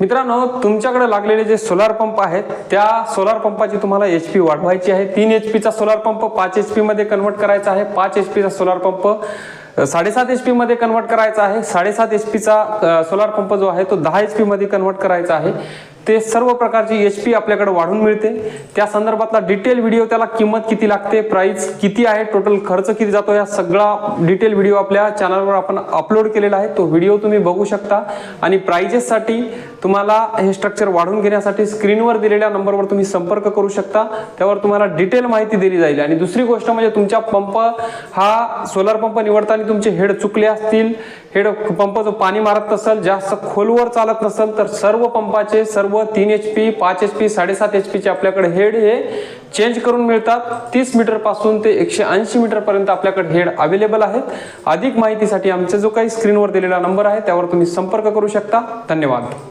मित्रांनो तुमच्याकडे लागलेले जे सोलार पंप आहेत त्या सोलार पंपाची तुम्हाला एच पी वाढवायची आहे. तीन एच पीचा सोलार पंप पाच एच पीमध्ये कन्वर्ट करायचा आहे. पाच एच पीचा सोलार पंप साडेसात एच पीमध्ये कन्वर्ट करायचा आहे. साडेसात एच पीचा सोलार पंप जो आहे तो दहा एच पीमध्ये कन्वर्ट करायचा आहे. ते सर्व प्रकारची एच पी आपल्याकडे वाढून मिळते. त्या संदर्भातला डिटेल व्हिडिओ त्याला किंमत किती लागते प्राइस किती आहे टोटल खर्च किती जातो या सगळा डिटेल व्हिडिओ आपल्या चॅनलवर आपण अपलोड केलेला आहे. तो व्हिडिओ तुम्ही बघू शकता. आणि प्राइजेससाठी तुम्हाला हे स्ट्रक्चर वाढवून घेण्यासाठी स्क्रीनवर दिलेल्या नंबरवर तुम्ही संपर्क करू शकता. त्यावर तुम्हाला डिटेल माहिती दिली जाईल. आणि दुसरी गोष्ट म्हणजे तुमच्या पंप हा सोलार पंप निवडताना तुमचे हेड चुकले असतील. हेड पंप जो पाणी मारत नसेल जास्त खोलवर चालत नसेल तर सर्व पंपाचे सर्व तीन एच पी पाच एच पी साडेसात एच पीचे आपल्याकडे हेड हे चेंज करून मिळतात. तीस मीटरपासून ते एकशे ऐंशी मीटर पर्यंत आपल्याकडे हेड अवेलेबल आहेत. अधिक माहितीसाठी आमचा जो काही स्क्रीनवर दिलेला नंबर आहे त्यावर तुम्ही संपर्क करू शकता. धन्यवाद.